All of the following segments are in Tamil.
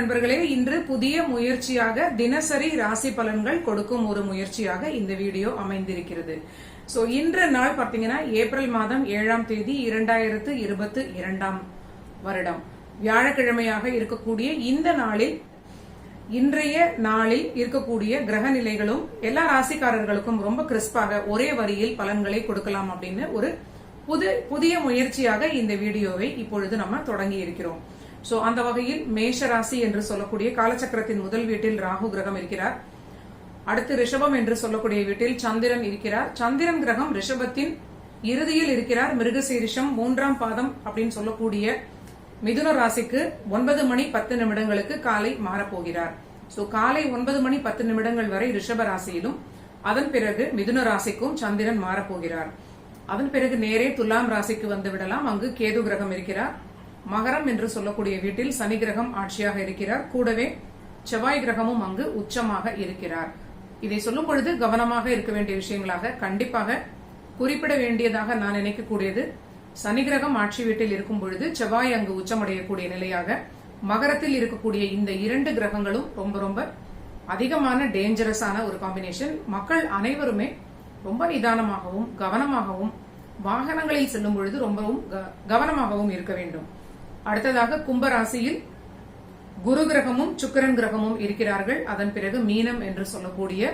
நண்பர்களே இன்று புதிய முயற்சியாக தினசரி ராசி பலன்கள் கொடுக்கும் ஒரு முயற்சியாக இந்த வீடியோ அமைந்திருக்கிறது. சோ இன்ற நாள் பாத்தீங்கன்னா ஏப்ரல் மாதம் ஏழாம் தேதி இரண்டாயிரத்து இருபத்தி இரண்டாம் வருடம். வியாழக்கிழமையாக இருக்கக்கூடிய இந்த நாளில் இன்றைய நாளில் இருக்கக்கூடிய கிரக நிலைகளும் எல்லா ராசிக்காரர்களுக்கும் ரொம்ப கிறிஸ்பாக ஒரே வரியில் பலன்களை கொடுக்கலாம் அப்படின்னு ஒரு புது புதிய முயற்சியாக இந்த வீடியோவை இப்பொழுது நம்ம தொடங்கி இருக்கிறோம். சோ அந்த வகையில் மேஷ ராசி என்று சொல்லக்கூடிய காலச்சக்கரத்தின் முதல் வீட்டில் ராகு கிரகம் இருக்கிறார். அடுத்து ரிஷபம் என்று சொல்லக்கூடிய வீட்டில் சந்திரன் இருக்கிறார். சந்திரன் கிரகம் ரிஷபத்தின் இறுதியில் இருக்கிறார். மிருகசீரிஷம் மூன்றாம் பாதம் அப்படின்னு சொல்லக்கூடிய மிதுன ராசிக்கு ஒன்பது மணி பத்து நிமிடங்களுக்கு காலை மாறப்போகிறார். சோ காலை ஒன்பது மணி பத்து நிமிடங்கள் வரை ரிஷப ராசியிலும் அதன் பிறகு மிதுன ராசிக்கும் சந்திரன் மாறப்போகிறார். அதன் பிறகு நேரே துலாம் ராசிக்கு வந்து விடலாம். அங்கு கேது கிரகம் இருக்கிறார். மகரம் என்று சொல்லக்கூடிய வீட்டில் சனி கிரகம் ஆட்சியாக இருக்கிறார். கூடவே செவ்வாய் கிரகமும் அங்கு உச்சமாக இருக்கிறார். இதை சொல்லும் பொழுது கவனமாக இருக்க வேண்டிய விஷயங்களாக கண்டிப்பாக குறிப்பிட வேண்டியதாக நான் நினைக்கக்கூடியது. சனி கிரகம் ஆட்சி வீட்டில் இருக்கும் பொழுது செவ்வாய் அங்கு உச்சமடையக்கூடிய நிலையாக மகரத்தில் இருக்கக்கூடிய இந்த இரண்டு கிரகங்களும் ரொம்ப ரொம்ப அதிகமான டேஞ்சரஸான ஒரு காம்பினேஷன் மக்கள் அனைவருமே ரொம்ப நிதானமாகவும் கவனமாகவும் வாகனங்களில் செல்லும் பொழுது ரொம்பவும் க- கவனமாகவும் இருக்க வேண்டும். அடுத்ததாக கும்பராசியில் குரு கிரகமும் சுக்கிரன் கிரகமும் இருக்கிறார்கள். அதன் பிறகு மீனம் என்று சொல்லக்கூடிய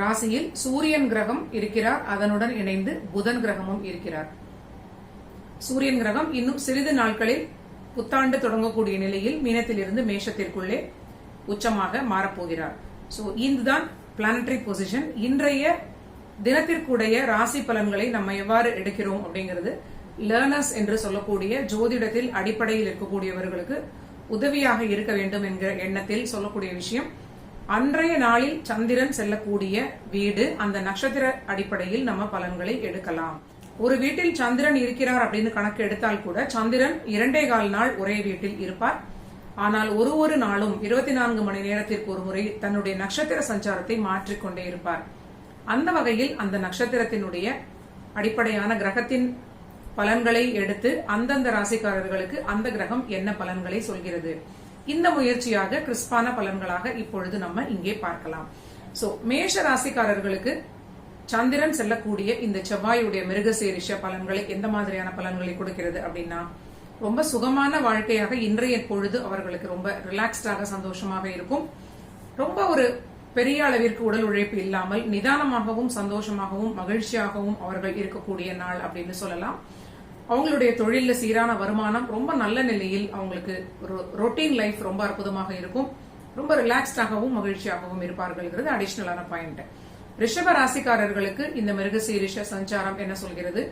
ராசியில் சூரியன் கிரகம் இருக்கிறார். அதனுடன் இணைந்து புதன் கிரகமும் இருக்கிறார். சூரியன் கிரகம் இன்னும் சிறிது நாட்களில் புத்தாண்டு தொடங்கக்கூடிய நிலையில் மீனத்திலிருந்து மேஷத்திற்குள்ளே உச்சமாக மாறப்போகிறார். சோ இதுதான் பிளானட்டரி பொசிஷன் இன்றைய தினத்திற்குடைய ராசி பலன்களை நம்ம எவ்வாறு எடுக்கிறோம் அப்படிங்கிறது லேர்னர்ஸ் என்று சொல்லக்கூடிய ஜோதிடத்தில் அடிப்படையில் இருக்கக்கூடியவர்களுக்கு உதவியாக இருக்க வேண்டும் என்கிற எண்ணத்தில் சொல்லக்கூடிய விஷயம். அன்றைய நாளில் சந்திரன் செல்லக்கூடிய வீடு அந்த நட்சத்திர அடிப்படையில் நம்ம பலன்களை எடுக்கலாம். ஒரு வீட்டில் சந்திரன் இருக்கிறார் அப்படின்னு கணக்கு எடுத்தால் கூட சந்திரன் இரண்டே கால் நாள் ஒரே வீட்டில் இருப்பார். ஆனால் ஒரு ஒரு நாளும் இருபத்தி நான்கு மணி நேரத்திற்கு ஒரு முறை தன்னுடைய நட்சத்திர சஞ்சாரத்தை மாற்றிக்கொண்டே இருப்பார். அந்த வகையில் அந்த நட்சத்திரத்தினுடைய அடிப்படையான கிரகத்தின் பலன்களை எடுத்து அந்தந்த ராசிக்காரர்களுக்கு அந்த கிரகம் என்ன பலன்களை சொல்கிறது. இந்த முயற்சியாக கிறிஸ்பான பலன்களாக இப்பொழுது நம்ம இங்கே பார்க்கலாம். சோ மேஷ ராசிக்காரர்களுக்கு சந்திரன் செல்லக்கூடிய இந்த செவ்வாயுடைய மிருகசீரிஷ பலன்களை எந்த மாதிரியான பலன்களை கொடுக்கிறது அப்படின்னா ரொம்ப சுகமான வாழ்க்கையாக இன்றைய பொழுது அவர்களுக்கு ரொம்ப ரிலாக்ஸ்டாக சந்தோஷமாக இருக்கும். ரொம்ப ஒரு பெரிய அளவிற்கு உடல் உழைப்பு இல்லாமல் நிதானமாகவும் சந்தோஷமாகவும் மகிழ்ச்சியாகவும் அவர்கள் இருக்கக்கூடிய நாள் அப்படின்னு சொல்லலாம். அவங்களுடைய தொழிலில் சீரான வருமானம் ரொம்ப நல்ல நிலையில் அவங்களுக்கு ரொட்டீன் லைஃப் ரொம்ப அற்புதமாக இருக்கும். ரொம்ப ரிலாக்ஸ்டாகவும் மகிழ்ச்சியாகவும் இருப்பார்கள்ங்கிறது அடிஷ்னலான பாயிண்ட் ரிஷப ராசிக்காரர்களுக்கு இந்த மிருகசீரிஷ சஞ்சாரம் என்ன சொல்கிறது?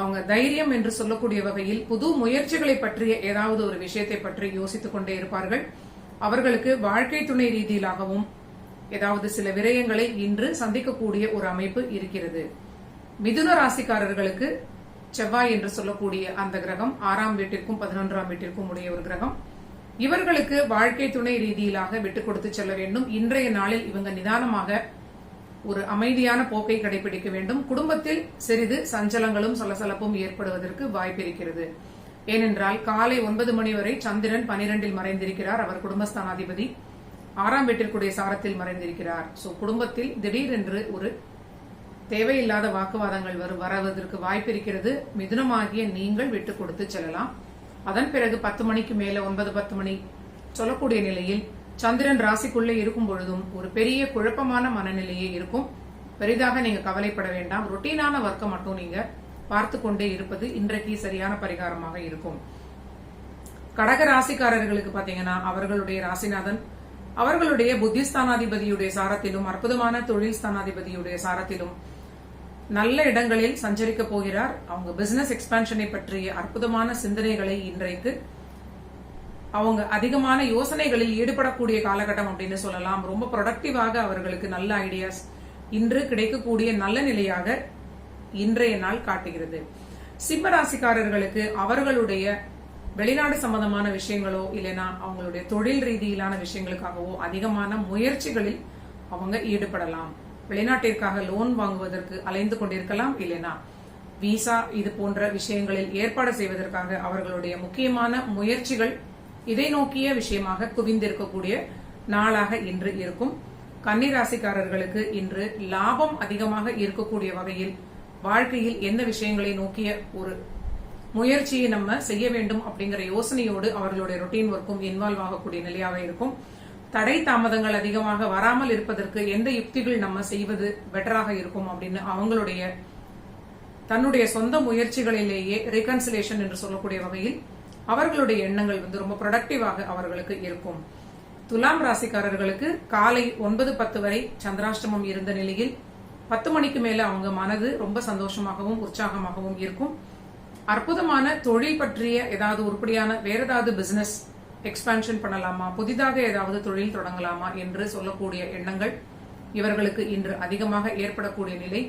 அவங்க தைரியம் என்று சொல்லக்கூடிய வகையில் புது முயற்சிகளை பற்றிய ஏதாவது ஒரு விஷயத்தை பற்றி யோசித்துக் கொண்டே இருப்பார்கள். அவர்களுக்கு வாழ்க்கை துணை ரீதியிலாகவும் ஏதாவது சில விரயங்களை இன்று சந்திக்கக்கூடிய ஒரு அமைப்பு இருக்கிறது. மிதுன ராசிக்காரர்களுக்கு செவ்வாய் என்று சொல்லக்கூடிய அந்த கிரகம் ஆறாம் வீட்டிற்கும் பதினொன்றாம் வீட்டிற்கும் உடைய ஒரு கிரகம். இவர்களுக்கு வாழ்க்கை துணை ரீதியிலாக விட்டுக் கொடுத்து செல்ல வேண்டும். இன்றைய நாளில் இவங்க நிதானமாக ஒரு அமைதியான போக்கை கடைபிடிக்க வேண்டும். குடும்பத்தில் சிறிது சஞ்சலங்களும் சலசலப்பும் ஏற்படுவதற்கு வாய்ப்பிருக்கிறது ஏனென்றால் காலை ஒன்பது மணி வரை சந்திரன் பனிரெண்டில் மறைந்திருக்கிறார். அவர் குடும்பஸ்தானாதிபதி. ஆறாம் வீட்டிற்குடைய சாரத்தில் மறைந்திருக்கிறார். சோ குடும்பத்தில் திடீரென்று ஒரு தேவையில்லாத வாக்குவாதங்கள் வரும் வருவதற்கு வாய்ப்பிருக்கிறது. மிதுனமாகிய நீங்கள் விட்டு கொடுத்து செல்லலாம். அதன் பிறகு பத்து மணிக்கு மேல ஒன்பது பத்து மணி சொல்லக்கூடிய நிலையில் சந்திரன் ராசிக்குள்ளே இருக்கும் பொழுதும் ஒரு பெரிய குழப்பமான மனநிலையே இருக்கும். பெரிதாக நீங்க கவலைப்பட வேண்டாம். ரொட்டீனான ஒர்க்கை மட்டும் நீங்க பார்த்து கொண்டே இருப்பது இன்றைக்கு சரியான பரிகாரமாக இருக்கும். கடக ராசிக்காரர்களுக்கு பாத்தீங்கன்னா அவர்களுடைய ராசிநாதன் அவர்களுடைய புத்திஸ்தானாதிபதியுடைய சாரத்திலும் அற்புதமான தொழில் ஸ்தானாதிபதியுடைய சாரத்திலும் நல்ல இடங்களில் சஞ்சரிக்க போகிறார். அவங்க பிசினஸ் எக்ஸ்பான்ஷனை பற்றிய அற்புதமான சிந்தனைகளை இன்றைக்கு அவங்க அதிகமான யோசனைகளில் ஈடுபடக்கூடிய காலகட்டம் அப்படின்னு சொல்லலாம். ரொம்ப ப்ரொடக்டிவாக அவர்களுக்கு நல்ல ஐடியாஸ் இன்று கிடைக்கக்கூடிய நல்ல நிலையாக இன்றைய நாள் காட்டுகிறது. சிம்மராசிக்காரர்களுக்கு அவர்களுடைய வெளிநாடு சம்பந்தமான விஷயங்களோ இல்லைனா அவங்களுடைய தொழில் ரீதியிலான விஷயங்களுக்காகவோ அதிகமான முயற்சிகளில் அவங்க ஈடுபடலாம். வெளிநாட்டிற்காக லோன் வாங்குவதற்கு அலைந்து கொண்டிருக்கலாம் இல்லைனா விசா இது போன்ற விஷயங்களில் ஏற்பாடு செய்வதற்காக அவர்களுடைய முக்கியமான முயற்சிகள் இதை நோக்கிய விஷயமாக குவிந்திருக்கக்கூடிய நாளாக இன்று இருக்கும். கன்னிராசிக்காரர்களுக்கு இன்று லாபம் அதிகமாக இருக்கக்கூடிய வகையில் வாழ்க்கையில் எந்த விஷயங்களை நோக்கிய ஒரு முயற்சியை நம்ம செய்ய வேண்டும் அப்படிங்கிற யோசனையோடு அவர்களுடைய ரொட்டீன் ஒர்க்கும் இன்வால்வ் ஆகக்கூடிய நிலையாக இருக்கும். தடை தாமதங்கள் அதிகமாக வராமல் இருப்பதற்கு எந்த யுக்திகள் நம்ம செய்வது பெட்டராக இருக்கும் அப்படின்னு அவங்களுடைய தன்னுடைய சொந்த முயற்சிகளிலேயே ரீகன்சிலேஷன் என்று சொல்லக்கூடிய வகையில் அவர்களுடைய எண்ணங்கள் வந்து ரொம்ப ப்ரொடக்டிவாக அவர்களுக்கு இருக்கும். துலாம் ராசிக்காரர்களுக்கு காலை ஒன்பது பத்து வரை சந்திராஷ்டமம் இருந்த நிலையில் பத்து மணிக்கு மேல அவங்க மனது ரொம்ப சந்தோஷமாகவும் உற்சாகமாகவும் இருக்கும். அற்புதமான தொழில் பற்றிய ஏதாவது உருப்படியான வேற ஏதாவது பிசினஸ் எக்ஸ்பான்ஷன் பண்ணலாமா? புதிதாக ஏதாவது தொழில் தொடங்கலாமா என்று சொல்லக்கூடிய எண்ணங்கள் இவர்களுக்கு இன்று அதிகமாக ஏற்படக்கூடிய நிலை.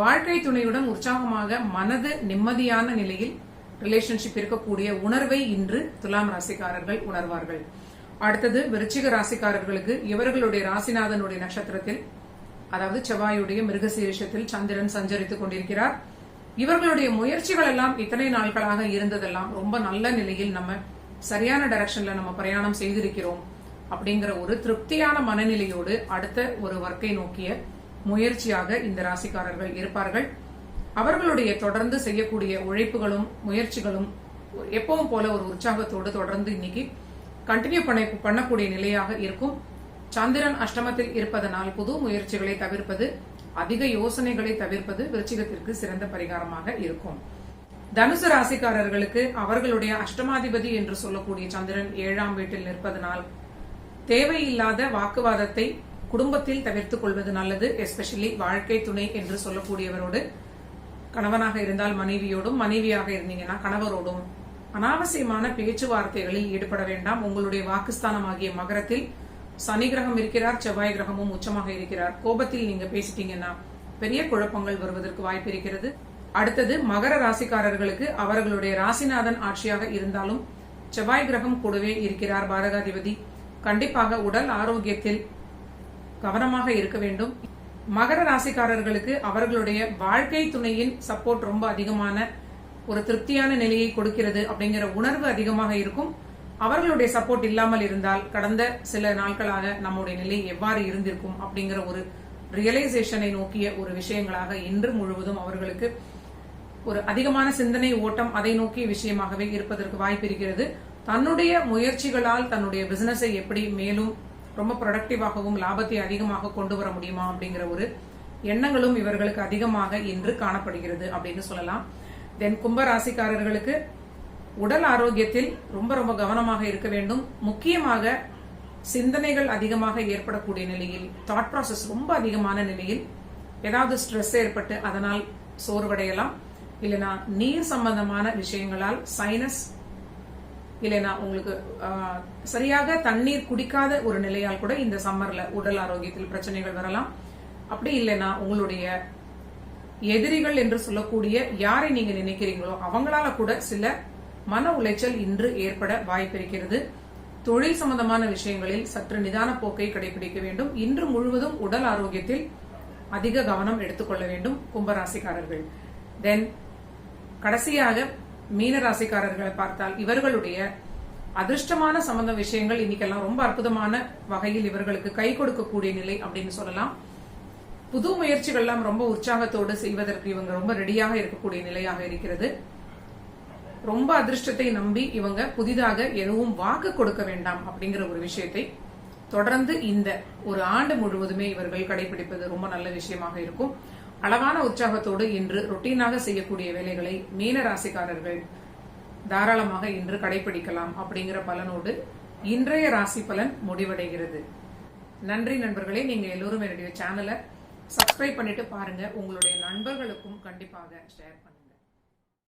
வாழ்க்கை துணையுடன் உற்சாகமாக மனது நிம்மதியான நிலையில் ரிலேஷன்ஷிப் இருக்கக்கூடிய உணர்வை இன்று துலாம் ராசிக்காரர்கள் உணர்வார்கள். அடுத்தது விருச்சிக ராசிக்காரர்களுக்கு இவர்களுடைய ராசிநாதனுடைய நட்சத்திரத்தில் அதாவது செவ்வாயுடைய மிருகசீரிஷத்தில் சந்திரன் சஞ்சரித்துக் கொண்டிருக்கிறார். இவர்களுடைய முயற்சிகள் எல்லாம் இத்தனை நாட்களாக இருந்ததெல்லாம் ரொம்ப நல்ல நிலையில் நம்ம சரியான டைரக்ஷன்ல நம்ம பிரயாணம் செய்திருக்கிறோம் அப்படிங்கிற ஒரு திருப்தியான மனநிலையோடு அடுத்த ஒரு ஒர்க்கை நோக்கிய முயற்சியாக இந்த ராசிக்காரர்கள் இருப்பார்கள். அவர்களுடைய தொடர்ந்து செய்யக்கூடிய உழைப்புகளும் முயற்சிகளும் எப்பவும் போல ஒரு உற்சாகத்தோடு தொடர்ந்து இன்னைக்கு கண்டினியூ பண்ண பண்ணக்கூடிய நிலையாக இருக்கும். சந்திரன் அஷ்டமத்தில் இருப்பதனால் புது முயற்சிகளை தவிர்ப்பது அதிக யோசனைகளை தவிர்ப்பது விருச்சிகத்திற்கு சிறந்த பரிகாரமாக இருக்கும். தனுசு ராசிக்காரர்களுக்கு அவர்களுடைய அஷ்டமாதிபதி என்று சொல்லக்கூடிய சந்திரன் ஏழாம் வீட்டில் நிற்பதனால் தேவையில்லாத வாக்குவாதத்தை குடும்பத்தில் தவிர்த்துக் கொள்வது நல்லது எஸ்பெஷலி வாழ்க்கை துணை என்று சொல்லக்கூடியவரோடு கணவனாக இருந்தால் மனைவியோடும் மனைவியாக இருந்தீங்கன்னா கணவரோடும் அனாவசியமான பேச்சுவார்த்தைகளில் ஈடுபட வேண்டாம். உங்களுடைய வாக்குஸ்தானமாகிய மகரத்தில் சனி கிரகம் இருக்கிறார் செவ்வாய் கிரகமும் உச்சமாக இருக்கிறார். கோபத்தில் நீங்க பேசிட்டீங்கன்னா பெரிய குழப்பங்கள் வருவதற்கு வாய்ப்பு இருக்கிறது. அடுத்தது மகர ராசிக்காரர்களுக்கு அவர்களுடைய ராசிநாதன் ஆட்சியாக இருந்தாலும் செவ்வாய் கிரகம் கூடவே இருக்கிறார் பாரகாதிபதி. கண்டிப்பாக உடல் ஆரோக்கியத்தில் கவனமாக இருக்க வேண்டும். மகர ராசிக்காரர்களுக்கு அவர்களுடைய வாழ்க்கை துணையின் சப்போர்ட் ரொம்ப அதிகமான ஒரு திருப்தியான நிலையை கொடுக்கிறது அப்படிங்கிற உணர்வு அதிகமாக இருக்கும். அவர்களுடைய சப்போர்ட் இல்லாமல் இருந்தால் கடந்த சில நாட்களாக நம்முடைய நிலை எவ்வாறு இருந்திருக்கும் அப்படிங்கிற ஒரு ரியலைசேஷனை நோக்கிய ஒரு விஷயங்களாக இன்று முழுவதும் அவர்களுக்கு ஒரு அதிகமான சிந்தனை ஓட்டம் அதை நோக்கிய விஷயமாகவே இருப்பதற்கு வாய்ப்பு இருக்கிறது. தன்னுடைய முயற்சிகளால் தன்னுடைய பிசினஸை எப்படி மேலும் ரொம்ப ப்ரொடக்டிவாகவும் லாபத்தை அதிகமாக கொண்டு வர முடியுமா அப்படிங்கிற ஒரு எண்ணங்களும் இவர்களுக்கு அதிகமாக இன்று காணப்படுகிறது அப்படின்னு சொல்லலாம். தென் கும்ப ராசிக்காரர்களுக்கு உடல் ஆரோக்கியத்தில் ரொம்ப ரொம்ப கவனமாக இருக்க வேண்டும். முக்கியமாக சிந்தனைகள் அதிகமாக ஏற்படக்கூடிய நிலையில் தாட் ப்ராசஸ் ரொம்ப அதிகமான நிலையில் ஏதாவது ஸ்ட்ரெஸ் ஏற்பட்டு அதனால் சோர்வடையலாம். இல்லைனா நீர் சம்பந்தமான விஷயங்களால் சைனஸ் இல்லைனா உங்களுக்கு சரியாக தண்ணீர் குடிக்காத ஒரு நிலையால் கூட இந்த சம்மர்ல உடல் ஆரோக்கியத்தில் பிரச்சனைகள் வரலாம். அப்படி இல்லைனா உங்களுடைய எதிரிகள் என்று சொல்லக்கூடிய யாரை நீங்க நினைக்கிறீங்களோ அவங்களால கூட சில மன உளைச்சல் இன்று ஏற்பட வாய்ப்பிருக்கிறது. தொழில் சம்பந்தமான விஷயங்களில் சற்று நிதான போக்கை கடைபிடிக்க வேண்டும். இன்று முழுவதும் உடல் ஆரோக்கியத்தில் அதிக கவனம் எடுத்துக்கொள்ள வேண்டும் கும்பராசிக்காரர்கள். தென் கடைசியாக மீன ராசிக்காரர்களை பார்த்தால் இவர்களுடைய அதிர்ஷ்டமான சம்பந்த விஷயங்கள் இன்னைக்கெல்லாம் ரொம்ப அற்புதமான வகையில் இவர்களுக்கு கை கொடுக்கக்கூடிய நிலை அப்படின்னு சொல்லலாம். புது முயற்சிகள்லாம் ரொம்ப உற்சாகத்தோடு செய்வதற்கு இவங்க ரொம்ப ரெடியாக இருக்கக்கூடிய நிலையாக இருக்கிறது. ரொம்ப அதிர்ஷ்டத்தை நம்பி இவங்க புதிதாக எதுவும் வாக்கு கொடுக்க வேண்டாம் அப்படிங்கிற ஒரு விஷயத்தை தொடர்ந்து இந்த ஒரு ஆண்டு முழுவதுமே இவர்கள் கடைபிடிப்பது ரொம்ப நல்ல விஷயமாக இருக்கும். அளவான உற்சாகத்தோடு இன்று ரொட்டீனாக செய்யக்கூடிய வேலைகளை மீன ராசிக்காரர்கள் தாராளமாக இன்று கடைபிடிக்கலாம் அப்படிங்கிற பலனோடு இன்றைய ராசி பலன் முடிவடைகிறது. நன்றி நண்பர்களே நீங்க எல்லோரும் என்னுடைய சேனலை சப்ஸ்கிரைப் பண்ணிட்டு பாருங்க. உங்களுடைய நண்பர்களுக்கும் கண்டிப்பாக ஷேர் பண்ணுங்க.